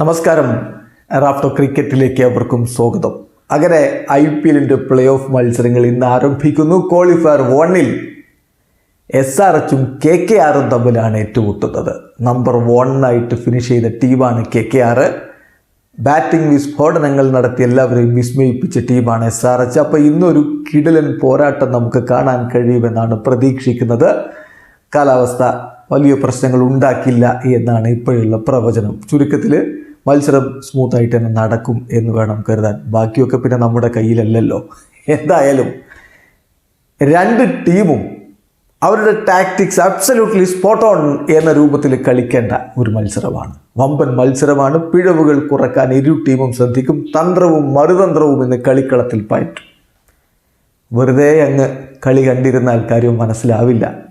നമസ്കാരം. റാഫ്റ്റോ ക്രിക്കറ്റിലേക്ക് അവർക്കും സ്വാഗതം. അങ്ങനെ ഐ പി എല്ലിന്റെ പ്ലേ ഓഫ് മത്സരങ്ങൾ ഇന്ന് ആരംഭിക്കുന്നു. ക്വാളിഫയർ വണ്ണിൽ എസ് ആർ എച്ചും കെ കെ ആറും തമ്മിലാണ് ഏറ്റുമുട്ടുന്നത്. നമ്പർ വണ്ണായിട്ട് ഫിനിഷ് ചെയ്ത ടീമാണ് കെ കെ ആറ്. ബാറ്റിംഗ് വിസ്ഫോടനങ്ങൾ നടത്തി എല്ലാവരെയും വിസ്മയിപ്പിച്ച ടീമാണ് എസ് ആർ എച്ച്. അപ്പോൾ ഇന്നൊരു കിടലൻ പോരാട്ടം നമുക്ക് കാണാൻ കഴിയുമെന്നാണ് പ്രതീക്ഷിക്കുന്നത്. കാലാവസ്ഥ വലിയ പ്രശ്നങ്ങൾ ഉണ്ടാക്കില്ല എന്നാണ് ഇപ്പോഴുള്ള പ്രവചനം. ചുരുക്കത്തിൽ മത്സരം സ്മൂത്തായിട്ട് തന്നെ നടക്കും എന്ന് വേണം കരുതാൻ. ബാക്കിയൊക്കെ പിന്നെ നമ്മുടെ കയ്യിലല്ലല്ലോ. എന്തായാലും രണ്ട് ടീമും അവരുടെ ടാക്ടിക്സ് അബ്സല്യൂട്ട്ലി സ്പോട്ട് ഓൺ എന്ന രൂപത്തിൽ കളിക്കേണ്ട ഒരു മത്സരമാണ്. വമ്പൻ മത്സരമാണ്. പിഴവുകൾ കുറയ്ക്കാൻ ഇരു ടീമും ശ്രദ്ധിക്കും. തന്ത്രവും മറുതന്ത്രവും ഇന്ന് കളിക്കളത്തിൽ പയറ്റും. വെറുതെ അങ്ങ് കളി കണ്ടിരുന്നാൽ കാര്യം മനസ്സിലാവില്ല.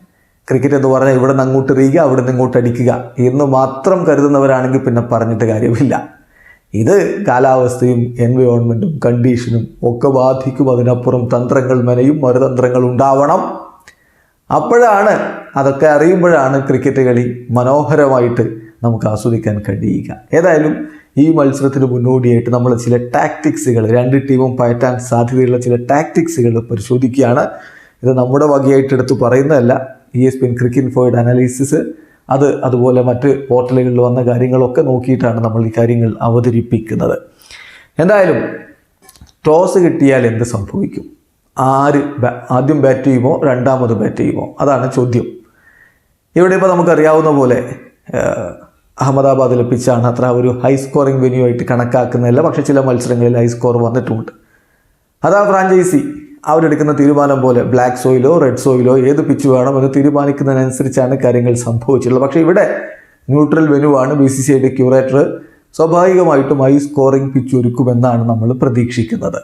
ക്രിക്കറ്റ് എന്ന് പറഞ്ഞാൽ ഇവിടെ നിന്ന് അങ്ങോട്ട് എറിയുക അവിടെ നിന്ന് ഇങ്ങോട്ട് അടിക്കുക എന്ന് മാത്രം കരുതുന്നവരാണെങ്കിൽ പിന്നെ പറഞ്ഞിട്ട് കാര്യമില്ല. ഇത് കാലാവസ്ഥയും എൻവയോൺമെന്റും കണ്ടീഷനും ഒക്കെ ബാധിക്കും. അതിനപ്പുറം തന്ത്രങ്ങൾ മെനയും മറുതന്ത്രങ്ങൾ ഉണ്ടാവണം. അപ്പോഴാണ് അതൊക്കെ അറിയുമ്പോഴാണ് ക്രിക്കറ്റ് കളി മനോഹരമായിട്ട് നമുക്ക് ആസ്വദിക്കാൻ കഴിയുക. ഏതായാലും ഈ മത്സരത്തിന് മുന്നോടിയായിട്ട് നമ്മൾ ചില ടാക്ടിക്സുകൾ രണ്ട് ടീമും പയറ്റാൻ സാധ്യതയുള്ള ചില ടാക്ടിക്സുകൾ പരിശോധിക്കുകയാണ്. ഇത് നമ്മുടെ വകയായിട്ട് എടുത്ത് പറയുന്നതല്ല. E S P N cricket ഫോയുടെ analysis അത് അതുപോലെ മറ്റ് പോർട്ടലുകളിൽ വന്ന കാര്യങ്ങളൊക്കെ നോക്കിയിട്ടാണ് നമ്മൾ ഈ കാര്യങ്ങൾ അവതരിപ്പിക്കുന്നത്. എന്തായാലും ടോസ് കിട്ടിയാൽ എന്ത് സംഭവിക്കും? ആര് ആദ്യം ബാറ്റ് ചെയ്യുമോ രണ്ടാമത് ബാറ്റ് ചെയ്യുമോ? അതാണ് ചോദ്യം. ഇവിടെ ഇപ്പോൾ നമുക്കറിയാവുന്ന പോലെ അഹമ്മദാബാദിലെ പിച്ചാണ് അത്ര ഒരു ഹൈ സ്കോറിംഗ് വെന്യൂ ആയിട്ട് കണക്കാക്കുന്നതല്ല പക്ഷേ ചില മത്സരങ്ങളിൽ ഹൈ സ്കോർ വന്നിട്ടുമുണ്ട് അതാ ഫ്രാഞ്ചൈസി അവരെടുക്കുന്ന തീരുമാനം പോലെ ബ്ലാക്ക് സോയിലോ റെഡ് സോയിലോ ഏത് പിച്ച് വേണം എന്ന് തീരുമാനിക്കുന്നതിനനുസരിച്ചാണ് കാര്യങ്ങൾ സംഭവിച്ചിട്ടുള്ളത്. പക്ഷേ ഇവിടെ ന്യൂട്രൽ വെനുവാണ് ബി സി സി ഐയുടെ ക്യൂറേറ്റർ സ്വാഭാവികമായിട്ടും ഹൈ സ്കോറിംഗ് പിച്ച് ഒരുക്കുമെന്നാണ് നമ്മൾ പ്രതീക്ഷിക്കുന്നത്.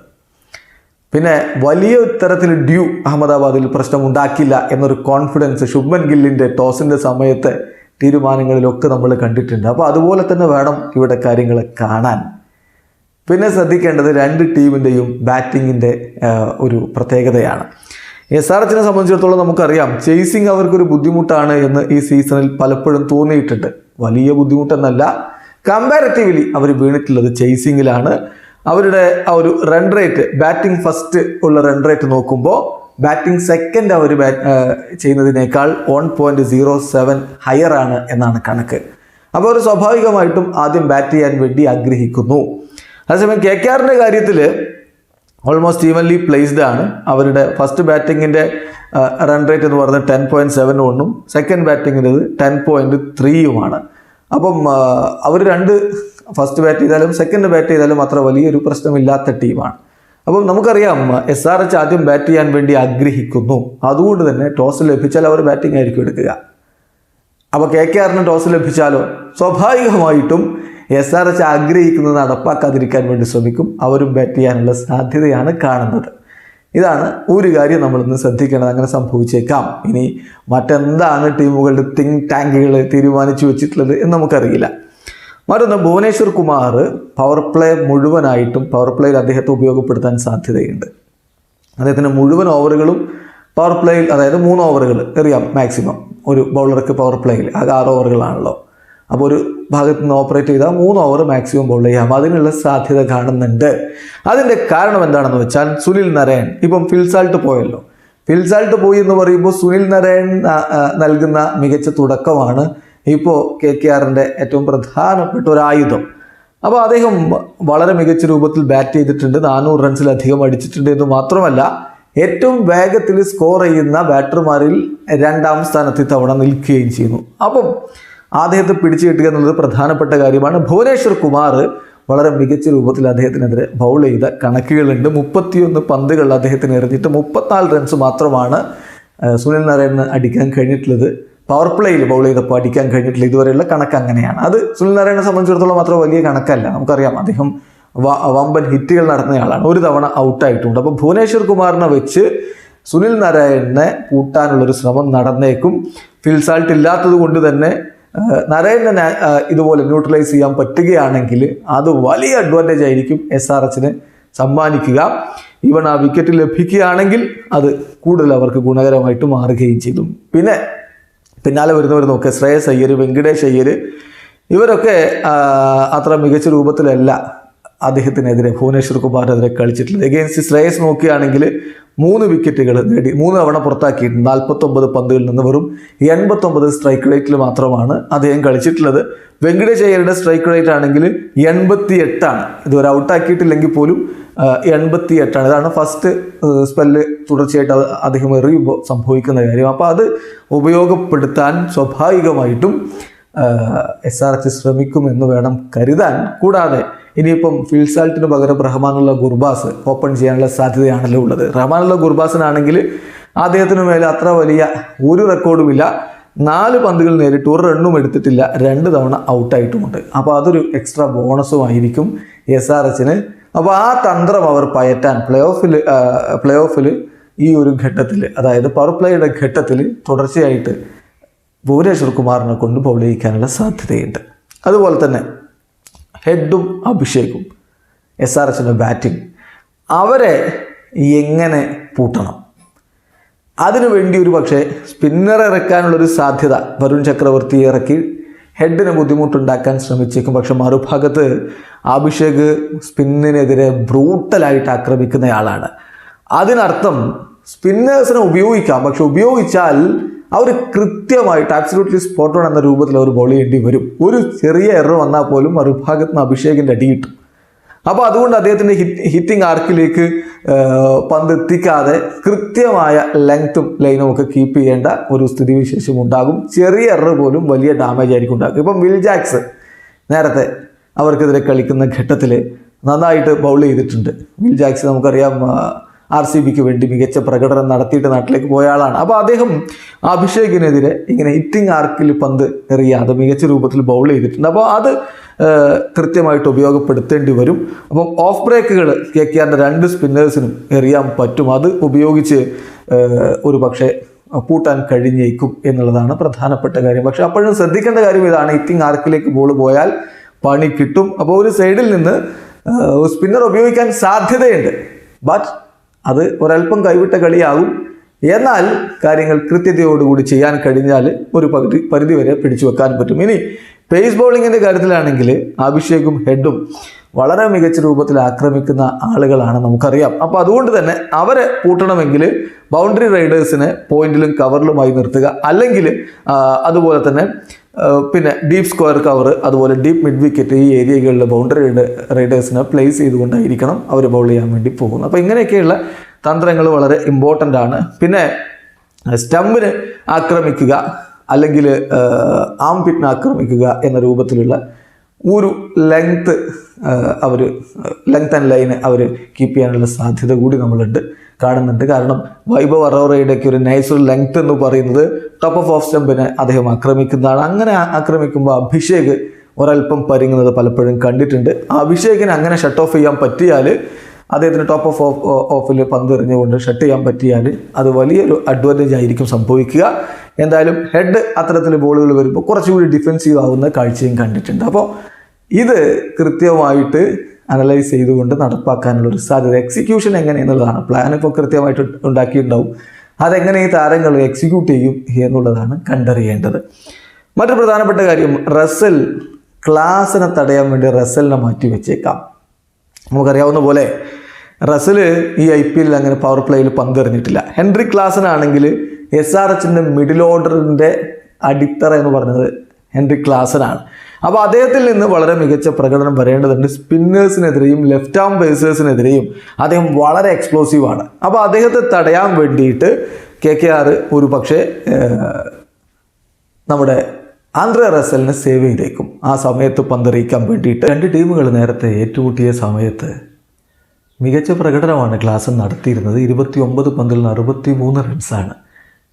പിന്നെ വലിയ തരത്തിൽ ഡ്യൂ അഹമ്മദാബാദിൽ പ്രശ്നമുണ്ടാക്കില്ല എന്നൊരു കോൺഫിഡൻസ് ശുഭൻ ഗില്ലിന്റെ ടോസിന്റെ സമയത്തെ തീരുമാനങ്ങളിലൊക്കെ നമ്മൾ കണ്ടിട്ടുണ്ട്. അപ്പോൾ അതുപോലെ തന്നെ വേണം ഇവിടെ കാര്യങ്ങൾ കാണാൻ. പിന്നെ ശ്രദ്ധിക്കേണ്ടത് രണ്ട് ടീമിന്റെയും ബാറ്റിങ്ങിന്റെ ഒരു പ്രത്യേകതയാണ്. എസ് ആർ എച്ചിനെ സംബന്ധിച്ചിടത്തോളം നമുക്കറിയാം ചേസിങ് അവർക്കൊരു ബുദ്ധിമുട്ടാണ് എന്ന് ഈ സീസണിൽ പലപ്പോഴും തോന്നിയിട്ടുണ്ട്. വലിയ ബുദ്ധിമുട്ടെന്നല്ല കമ്പാരിറ്റീവ്ലി അവർ വീണിട്ടുള്ളത് ചേസിങ്ങിലാണ് അവരുടെ ആ ഒരു റൺ റേറ്റ് ബാറ്റിംഗ് ഫസ്റ്റ് ഉള്ള റൺ റേറ്റ് നോക്കുമ്പോൾ ബാറ്റിംഗ് സെക്കൻഡ് അവർ ചെയ്യുന്നതിനേക്കാൾ one point zero seven higher ആണ് എന്നാണ് കണക്ക്. അപ്പോൾ അവർ സ്വാഭാവികമായിട്ടും ആദ്യം ബാറ്റ് ചെയ്യാൻ വേണ്ടി ആഗ്രഹിക്കുന്നു. അതേസമയം കെ കെ ആറിന്റെ കാര്യത്തിൽ ഓൾമോസ്റ്റ് ഈവൻലി പ്ലേസ്ഡ് ആണ്. അവരുടെ ഫസ്റ്റ് ബാറ്റിങ്ങിന്റെ റൺ റേറ്റ് എന്ന് പറഞ്ഞാൽ ടെൻ പോയിന്റ് സെവൻ വണ്ണും സെക്കൻഡ് ബാറ്റിങ്ങിന്റെത് ടെൻ പോയിന്റ് ത്രീയുമാണ് അപ്പം അവർ രണ്ട് ഫസ്റ്റ് ബാറ്റ് ചെയ്താലും സെക്കൻഡ് ബാറ്റ് ചെയ്താലും അത്ര വലിയൊരു പ്രശ്നമില്ലാത്ത ടീമാണ് അപ്പം നമുക്കറിയാം എസ് ആർ എച്ച് ആദ്യം ബാറ്റ് ചെയ്യാൻ വേണ്ടി ആഗ്രഹിക്കുന്നു. അതുകൊണ്ട് തന്നെ ടോസ് ലഭിച്ചാൽ അവർ ബാറ്റിംഗ് ആയിരിക്കും എടുക്കുക. അപ്പോൾ കെ കെ ആറിന് ടോസ് ലഭിച്ചാലോ? സ്വാഭാവികമായിട്ടും എസ് ആർ എച്ച് ആഗ്രഹിക്കുന്നത് നടപ്പാക്കാതിരിക്കാൻ വേണ്ടി ശ്രമിക്കും. അവരും ബാറ്റ് ചെയ്യാനുള്ള സാധ്യതയാണ് കാണുന്നത്. ഇതാണ് ഒരു കാര്യം നമ്മളിന്ന് ശ്രദ്ധിക്കേണ്ടത്. അങ്ങനെ സംഭവിച്ചേക്കാം. ഇനി മറ്റെന്താണ് ടീമുകളുടെ തിങ്ക് ടാങ്കുകൾ തീരുമാനിച്ചു വെച്ചിട്ടുള്ളത് എന്ന് നമുക്കറിയില്ല. മറ്റൊന്ന് ഭുവനേശ്വർ കുമാർ പവർ പ്ലേ മുഴുവനായിട്ടും പവർ പ്ലേയിൽ അദ്ദേഹത്തെ ഉപയോഗപ്പെടുത്താൻ സാധ്യതയുണ്ട്. അദ്ദേഹത്തിന്റെ മുഴുവൻ ഓവറുകളും പവർ പ്ലേയിൽ അതായത് മൂന്ന് ഓവറുകൾ എറിയാം മാക്സിമം ഒരു ബൗളർക്ക് പവർ പ്ലേയിൽ ആകെ ആറ് ഓവറുകളാണല്ലോ അപ്പോൾ ഒരു ഭാഗത്ത് നിന്ന് ഓപ്പറേറ്റ് ചെയ്താൽ മൂന്ന് ഓവർ മാക്സിമം ബോൾ ചെയ്യാം. അതിനുള്ള സാധ്യത കാണുന്നുണ്ട്. അതിന്റെ കാരണം എന്താണെന്ന് വെച്ചാൽ സുനിൽ നരയൻ ഇപ്പം ഫിൽസാൾട്ട് പോയല്ലോ. ഫിൽസാൾട്ട് പോയി എന്ന് പറയുമ്പോൾ സുനിൽ നരയൻ നൽകുന്ന മികച്ച തുടക്കമാണ് ഇപ്പോൾ കെ കെ ആറിന്റെ ഏറ്റവും പ്രധാനപ്പെട്ട ഒരു ആയുധം. അപ്പോൾ അദ്ദേഹം വളരെ മികച്ച രൂപത്തിൽ ബാറ്റ് ചെയ്തിട്ടുണ്ട്. നാനൂറ് റൺസിലധികം അടിച്ചിട്ടുണ്ട് എന്ന് മാത്രമല്ല ഏറ്റവും വേഗത്തിൽ സ്കോർ ചെയ്യുന്ന ബാറ്റർമാരിൽ രണ്ടാം സ്ഥാനത്ത് തവണ നിൽക്കുകയും ചെയ്യുന്നു. അപ്പം അദ്ദേഹത്തെ പിടിച്ചു കിട്ടുക എന്നുള്ളത് പ്രധാനപ്പെട്ട കാര്യമാണ്. ഭുവനേശ്വർ കുമാർ വളരെ മികച്ച രൂപത്തിൽ അദ്ദേഹത്തിനെതിരെ ബൗൾ ചെയ്ത കണക്കുകളുണ്ട്. മുപ്പത്തിയൊന്ന് പന്തുകൾ അദ്ദേഹത്തിന് എറിഞ്ഞിട്ട് മുപ്പത്തിനാല് റൺസ് മാത്രമാണ് സുനിൽ നാരായണന് അടിക്കാൻ കഴിഞ്ഞിട്ടുള്ളത്. പവർ പ്ലേയിൽ ബൗൾ ചെയ്തപ്പോൾ അടിക്കാൻ കഴിഞ്ഞിട്ടുള്ള ഇതുവരെയുള്ള കണക്ക് അങ്ങനെയാണ്. അത് സുനിൽ നാരായണനെ സംബന്ധിച്ചിടത്തോളം മാത്രം വലിയ കണക്കല്ല. നമുക്കറിയാം അദ്ദേഹം വമ്പൻ ഹിറ്റുകൾ നടന്നയാളാണ് ഒരു തവണ ഔട്ടായിട്ടുണ്ട്. അപ്പോൾ ഭുവനേശ്വർ കുമാറിനെ വെച്ച് സുനിൽ നാരായണനെ പൂട്ടാനുള്ളൊരു ശ്രമം നടന്നേക്കും. ഫിൽസാൾട്ട് ഇല്ലാത്തത് കൊണ്ട് തന്നെ ആ, നാരായണനെ നാ- ആ, ഇതുപോലെ ന്യൂട്രലൈസ് ചെയ്യാൻ പറ്റുകയാണെങ്കിൽ അത് വലിയ അഡ്വാന്റേജ് ആയിരിക്കും എസ് ആർ എച്ചിന് സമ്മാനിക്കുക. ഈവൺ ആ വിക്കറ്റ് ലഭിക്കുകയാണെങ്കിൽ അത് കൂടുതൽ അവർക്ക് ഗുണകരമായിട്ട് മാറുകയും ചെയ്തു പിന്നെ പിന്നാലെ വരുന്നവർ നോക്കുക ശ്രേയസ് അയ്യർ വെങ്കടേഷ് അയ്യർ ഇവരൊക്കെ അത്ര മികച്ച രൂപത്തിലല്ല. അദ്ദേഹത്തിനെതിരെ ഭുവനേശ്വർ കുമാറിനെതിരെ കളിച്ചിട്ടുള്ളത്. എഗെയിൻസ്റ്റ് ശ്രേയസ് നോക്കുകയാണെങ്കിൽ മൂന്ന് വിക്കറ്റുകൾ നേടി മൂന്ന് തവണ പുറത്താക്കിയിട്ടുണ്ട് നാൽപ്പത്തൊമ്പത് പന്തുകളിൽ നിന്ന് വെറും എൺപത്തൊമ്പത് സ്ട്രൈക്ക് റേറ്റിൽ മാത്രമാണ് അദ്ദേഹം കളിച്ചിട്ടുള്ളത്. വെങ്കടേഷ് അയ്യരുടെ സ്ട്രൈക്ക് റേറ്റ് ആണെങ്കിൽ എൺപത്തി എട്ടാണ് ഇതുവരെ ഔട്ടാക്കിയിട്ടില്ലെങ്കിൽ പോലും എൺപത്തി എട്ടാണ് ഇതാണ് ഫസ്റ്റ് സ്പെല്ല് തുടർച്ചയായിട്ട് അദ്ദേഹം എറിയുമ്പോൾ സംഭവിക്കുന്ന കാര്യം. അപ്പോൾ അത് ഉപയോഗപ്പെടുത്താൻ സ്വാഭാവികമായിട്ടും എസ് ആർ എച്ച് ശ്രമിക്കുമെന്ന് വേണം കരുതാൻ. കൂടാതെ ഇനിയിപ്പം ഫിൽസാൾട്ടിന് പകരം റഹ്മാനുള്ള ഗുർബാസ് ഓപ്പൺ ചെയ്യാനുള്ള സാധ്യതയാണല്ലോ ഉള്ളത്. റഹ്മാനുള്ള ഗുർബാസിനാണെങ്കിൽ അദ്ദേഹത്തിന് മേലെ അത്ര വലിയ ഒരു റെക്കോർഡുമില്ല നാല് പന്തുകൾ നേരിട്ട് ഒരു റണ്ണും എടുത്തിട്ടില്ല. രണ്ട് തവണ ഔട്ടായിട്ടുമുണ്ട് അപ്പോൾ അതൊരു എക്സ്ട്രാ ബോണസും ആയിരിക്കും എസ് ആർ എച്ചിന് അപ്പോൾ ആ തന്ത്രം അവർ പയറ്റാൻ പ്ലേ ഓഫിൽ പ്ലേ ഓഫിൽ ഈ ഒരു ഘട്ടത്തിൽ അതായത് പവർ പ്ലേയുടെ ഘട്ടത്തിൽ തുടർച്ചയായിട്ട് ഭുവനേശ്വർ കുമാറിനെ കൊണ്ട് പൗളിയിക്കാനുള്ള സാധ്യതയുണ്ട്. അതുപോലെ തന്നെ ഹെഡും അഭിഷേകും എസ് ആർ എസിന്റെ ബാറ്റിംഗ് അവരെ എങ്ങനെ പൂട്ടണം? അതിനുവേണ്ടി ഒരു പക്ഷേ സ്പിന്നർ ഇറക്കാനുള്ളൊരു സാധ്യത വരുൺ ചക്രവർത്തി ഇറക്കി ഹെഡിന് ബുദ്ധിമുട്ടുണ്ടാക്കാൻ ശ്രമിച്ചേക്കും. പക്ഷെ മറുഭാഗത്ത് അഭിഷേക് സ്പിന്നിനെതിരെ ബ്രൂട്ടലായിട്ട് ആക്രമിക്കുന്നയാളാണ്. അതിനർത്ഥം സ്പിന്നേഴ്സിനെ ഉപയോഗിക്കാം. പക്ഷെ ഉപയോഗിച്ചാൽ അവർ കൃത്യമായിട്ട് ആബ്സലൂട്ട്ലി സ്പോട്ട് ഓൺ എന്ന രൂപത്തിൽ അവർ ബോൾ ചെയ്യേണ്ടി വരും. ഒരു ചെറിയ എറർ വന്നാൽ പോലും മറുഭാഗത്ത് നിന്ന് അഭിഷേകിന്റെ അടി കിട്ടും. അപ്പോൾ അതുകൊണ്ട് അദ്ദേഹത്തിന്റെ ഹിറ്റ് ഹിറ്റിംഗ് ആർക്കിലേക്ക് പന്ത് എത്തിക്കാതെ കൃത്യമായ ലെങ്ത്തും ലൈനും ഒക്കെ കീപ്പ് ചെയ്യേണ്ട ഒരു സ്ഥിതിവിശേഷം ഉണ്ടാകും. ചെറിയ എറർ പോലും വലിയ ഡാമേജ് ആയിരിക്കും ഉണ്ടാകും ഇപ്പം വിൽ ജാക്സ് നേരത്തെ അവർക്കെതിരെ കളിക്കുന്ന ഘട്ടത്തിൽ നന്നായിട്ട് ബൗൾ ചെയ്തിട്ടുണ്ട്. വിൽ ജാക്സ് നമുക്കറിയാം ആർ സി ബിക്ക് വേണ്ടി മികച്ച പ്രകടനം നടത്തിയിട്ട് നാട്ടിലേക്ക് പോയ ആളാണ്. അപ്പോൾ അദ്ദേഹം അഭിഷേകിനെതിരെ ഇങ്ങനെ ഇറ്റിംഗ് ആർക്കിൽ പന്ത് എറിയാതെ മികച്ച രൂപത്തിൽ ബൗൾ ചെയ്തിട്ടുണ്ട്. അപ്പോൾ അത് കൃത്യമായിട്ട് ഉപയോഗപ്പെടുത്തേണ്ടി വരും. അപ്പം ഓഫ് ബ്രേക്കുകൾ കെ കെ ആറിന്റെ രണ്ട് സ്പിന്നേഴ്സിനും എറിയാൻ പറ്റും. അത് ഉപയോഗിച്ച് ഒരു പക്ഷേ പൂട്ടാൻ കഴിഞ്ഞേക്കും എന്നുള്ളതാണ് പ്രധാനപ്പെട്ട കാര്യം. പക്ഷെ അപ്പോഴും ശ്രദ്ധിക്കേണ്ട കാര്യം ഇതാണ്. ഇറ്റിംഗ് ആർക്കിലേക്ക് ബോൾ പോയാൽ പണി കിട്ടും. അപ്പോൾ ഒരു സൈഡിൽ നിന്ന് സ്പിന്നർ ഉപയോഗിക്കാൻ സാധ്യതയുണ്ട്. ബട്ട് അത് ഒരല്പം കൈവിട്ട കളിയാകും. എന്നാൽ കാര്യങ്ങൾ കൃത്യതയോടുകൂടി ചെയ്യാൻ കഴിഞ്ഞാൽ ഒരു പകുതി പരിധി വരെ പിടിച്ചു വെക്കാൻ പറ്റും. ഇനി പേസ് ബൗളിങ്ങിന്റെ കാര്യത്തിലാണെങ്കിൽ അഭിഷേകും ഹെഡും വളരെ മികച്ച രൂപത്തിൽ ആക്രമിക്കുന്ന ആളുകളാണ് നമുക്കറിയാം. അപ്പോൾ അതുകൊണ്ട് തന്നെ അവരെ പൂട്ടണമെങ്കിൽ ബൗണ്ടറി റൈഡേഴ്സിനെ പോയിന്റിലും കവറിലുമായി നിർത്തുക. അല്ലെങ്കിൽ അതുപോലെ തന്നെ പിന്നെ ഡീപ്പ് സ്ക്വയർ കവർ അതുപോലെ ഡീപ്പ് മിഡ് വിക്കറ്റ് ഈ ഏരിയകളിലെ ബൗണ്ടറി റൈഡേഴ്സിനെ പ്ലേസ് ചെയ്തുകൊണ്ടായിരിക്കണം അവർ ബൗൾ ചെയ്യാൻ വേണ്ടി പോകുന്നത്. അപ്പോൾ ഇങ്ങനെയൊക്കെയുള്ള തന്ത്രങ്ങൾ വളരെ ഇമ്പോർട്ടന്റ് ആണ്. പിന്നെ സ്റ്റമ്പിന് ആക്രമിക്കുക അല്ലെങ്കിൽ ആം പിറ്റിനെ ആക്രമിക്കുക എന്ന രൂപത്തിലുള്ള ഒരു ലെങ്ത്ത് അവർ ലെങ്ത് ആൻഡ് ലൈന് അവർ കീപ്പ് ചെയ്യാനുള്ള സാധ്യത കൂടി നമ്മളുണ്ട്. കാണുന്നുണ്ട്. കാരണം വൈഭവ് അറോറയുടെയൊക്കെ ഒരു നൈസർ ലെങ്ത് എന്ന് പറയുന്നത് ടോപ്പ് ഓഫ് ഓഫ് സ്റ്റമ്പിനെ അദ്ദേഹം ആക്രമിക്കുന്നതാണ്. അങ്ങനെ ആക്രമിക്കുമ്പോൾ അഭിഷേക് ഒരല്പം പരിങ്ങുന്നത് പലപ്പോഴും കണ്ടിട്ടുണ്ട്. ആ അഭിഷേകിന് അങ്ങനെ ഷട്ട് ഓഫ് ചെയ്യാൻ പറ്റിയാൽ അദ്ദേഹത്തിന് ടോപ്പ് ഓഫ് ഓഫ് ഓഫിൽ പന്ത് എറിഞ്ഞുകൊണ്ട് ഷട്ട് ചെയ്യാൻ പറ്റിയാൽ അത് വലിയൊരു അഡ്വാന്റേജ് ആയിരിക്കും സംഭവിക്കുക. എന്തായാലും ഹെഡ് അത്തരത്തിൽ ബോളുകൾ വരുമ്പോൾ കുറച്ചുകൂടി ഡിഫെൻസീവ് ആവുന്ന കാഴ്ചയും കണ്ടിട്ടുണ്ട്. അപ്പോൾ ഇത് കൃത്യമായിട്ട് അനലൈസ് ചെയ്തുകൊണ്ട് നടപ്പാക്കാനുള്ള ഒരു സാധ്യത. എക്സിക്യൂഷൻ എങ്ങനെയെന്നുള്ളതാണ്. പ്ലാൻ ഇപ്പോൾ കൃത്യമായിട്ട് ഉണ്ടാക്കിയിട്ടുണ്ടാവും. അതെങ്ങനെ ഈ താരങ്ങൾ എക്സിക്യൂട്ട് ചെയ്യും എന്നുള്ളതാണ് കണ്ടറിയേണ്ടത്. മറ്റൊരു പ്രധാനപ്പെട്ട കാര്യം റസൽ ക്ലാസിനെ തടയാൻ വേണ്ടി റസലിനെ മാറ്റി വെച്ചേക്കാം നമുക്കറിയാവുന്ന പോലെ റസൽ ഈ ഐ പി എല്ലിൽ അങ്ങനെ പവർ പ്ലേയിൽ പങ്കെറിഞ്ഞിട്ടില്ല ഹെൻറി ക്ലാസനാണെങ്കിൽ എസ് ആർ എച്ചിന്റെ മിഡിൽ ഓർഡറിന്റെ അടിത്തറ എന്ന് പറയുന്നത് ഹെൻറി ക്ലാസനാണ്. അപ്പോൾ അദ്ദേഹത്തിൽ നിന്ന് വളരെ മികച്ച പ്രകടനം വരേണ്ടതുണ്ട് സ്പിന്നേഴ്സിനെതിരെയും ലെഫ്റ്റ് ആം ബേസേഴ്സിനെതിരെയും അദ്ദേഹം വളരെ എക്സ്പ്ലോസീവ് ആണ്. അപ്പോൾ അദ്ദേഹത്തെ തടയാൻ വേണ്ടിയിട്ട് കെ കെ ആർ ഒരു പക്ഷേ നമ്മുടെ ആന്ധ്ര റസലിനെ സേവ് ചെയ്തേക്കും. ആ സമയത്ത് പന്തെറിയിക്കാൻ വേണ്ടിയിട്ട് രണ്ട് ടീമുകൾ നേരത്തെ ഏറ്റുമുട്ടിയ സമയത്ത് മികച്ച പ്രകടനമാണ് ക്ലാസ് നടത്തിയിരുന്നത്. ഇരുപത്തി ഒമ്പത് പന്തിൽ നിന്ന് അറുപത്തി മൂന്ന് റൺസാണ്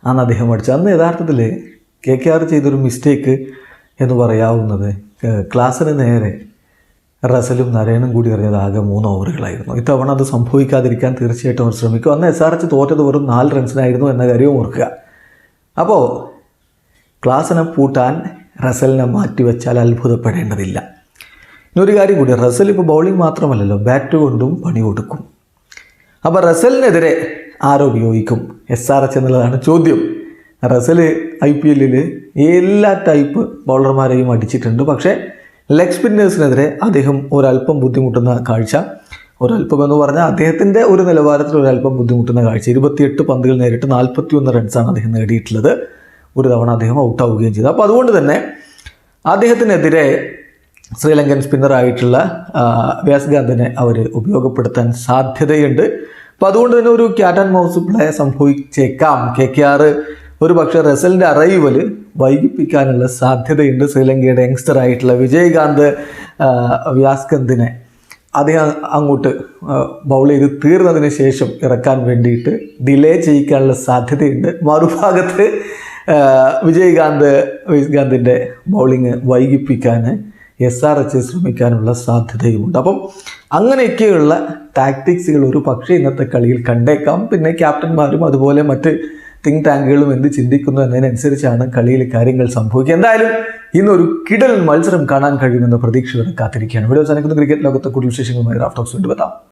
അന്ന് അദ്ദേഹം അടിച്ചത് അന്ന് യഥാർത്ഥത്തിൽ കെ കെ ആർ ചെയ്തൊരു മിസ്റ്റേക്ക് എന്ന് പറയാവുന്നത് ക്ലാസ്സിന് നേരെ റസലും നരേനും കൂടി എറിഞ്ഞത് ആകെ മൂന്ന് ഓവറുകളായിരുന്നു. ഇത്തവണ അത് സംഭവിക്കാതിരിക്കാൻ തീർച്ചയായിട്ടും അവർ ശ്രമിക്കും. അന്ന് എസ് ആർ എച്ച് തോറ്റത് വെറും നാല് റൺസിനായിരുന്നു എന്ന കാര്യവും ഓർക്കുക. അപ്പോൾ ക്ലാസ്സിനെ പൂട്ടാൻ റസലിനെ മാറ്റിവെച്ചാൽ അത്ഭുതപ്പെടേണ്ടതില്ല. ഇനി കാര്യം കൂടി റസൽ ഇപ്പോൾ ബൗളിംഗ് മാത്രമല്ലല്ലോ ബാറ്റ് കൊണ്ടും പണി കൊടുക്കും. അപ്പോൾ റസലിനെതിരെ ആരോ ഉപയോഗിക്കും എസ് ആർ എച്ച് എന്നുള്ളതാണ് ചോദ്യം. റസൽ ഐ പി എല്ലിൽ എല്ലാ ടൈപ്പ് ബൗളർമാരെയും അടിച്ചിട്ടുണ്ട്. പക്ഷേ ലെഗ് സ്പിന്നേഴ്സിനെതിരെ അദ്ദേഹം ഒരല്പം ബുദ്ധിമുട്ടുന്ന കാഴ്ച. ഒരല്പം എന്ന് പറഞ്ഞാൽ അദ്ദേഹത്തിന്റെ ഒരു നിലവാരത്തിൽ ഒരല്പം ബുദ്ധിമുട്ടുന്ന കാഴ്ച. ഇരുപത്തിയെട്ട് പന്തുകൾ നേരിട്ട് നാൽപ്പത്തിയൊന്ന് റൺസാണ് അദ്ദേഹം നേടിയിട്ടുള്ളത്. ഒരു തവണ അദ്ദേഹം ഔട്ടാവുകയും ചെയ്തു. അപ്പോൾ അതുകൊണ്ട് തന്നെ അദ്ദേഹത്തിനെതിരെ ശ്രീലങ്കൻ സ്പിന്നറായിട്ടുള്ള വ്യാസ്ഗാന്ധനെ അവർ ഉപയോഗപ്പെടുത്താൻ സാധ്യതയുണ്ട്. അപ്പോൾ അതുകൊണ്ട് തന്നെ ഒരു ക്യാറ്റ് ആൻഡ് മൗസ് പ്ലേ സംഭവിച്ചേക്കാം. കെ കെ ആർ ഒരു പക്ഷേ റസലിന്റെ അറൈവൽ വൈകിപ്പിക്കാനുള്ള സാധ്യതയുണ്ട് ശ്രീലങ്കയുടെ യങ്സ്റ്റർ ആയിട്ടുള്ള വിജയകാന്ത് വ്യാസ്കന്തിനെ. അദ്ദേഹം അങ്ങോട്ട് ബൗൾ ചെയ്ത് തീർന്നതിന് ശേഷം ഇറക്കാൻ വേണ്ടിയിട്ട് ഡിലേ ചെയ്യിക്കാനുള്ള സാധ്യതയുണ്ട്. മറുഭാഗത്ത് വിജയകാന്ത് വിജയകാന്തിന്റെ ബൗളിങ് വൈകിപ്പിക്കാൻ എസ് ആർ എച്ച് ശ്രമിക്കാനുള്ള സാധ്യതയുമുണ്ട്. അപ്പം അങ്ങനെയൊക്കെയുള്ള ടാക്ടിക്സുകൾ ഒരു പക്ഷേ ഇന്നത്തെ കളിയിൽ കണ്ടേക്കാം. പിന്നെ ക്യാപ്റ്റന്മാരും അതുപോലെ മറ്റ് തിങ്ക് ടാങ്കുകളും എന്ത് ചിന്തിക്കുന്നു എന്നതിനനുസരിച്ചാണ് കളിയിൽ കാര്യങ്ങൾ സംഭവിക്കുക. എന്തായാലും ഇന്നൊരു കിടൽ മത്സരം കാണാൻ കഴിയുമെന്ന പ്രതീക്ഷയോടെ കാത്തിരിക്കുകയാണ്. ഇവിടെ അവസാനിക്കുന്ന. ക്രിക്കറ്റ് ലോകത്തെ കൂടുതൽ വിശേഷങ്ങളുമായി റാഫ്റ്റോക്സ് കൊണ്ടുവെത്താം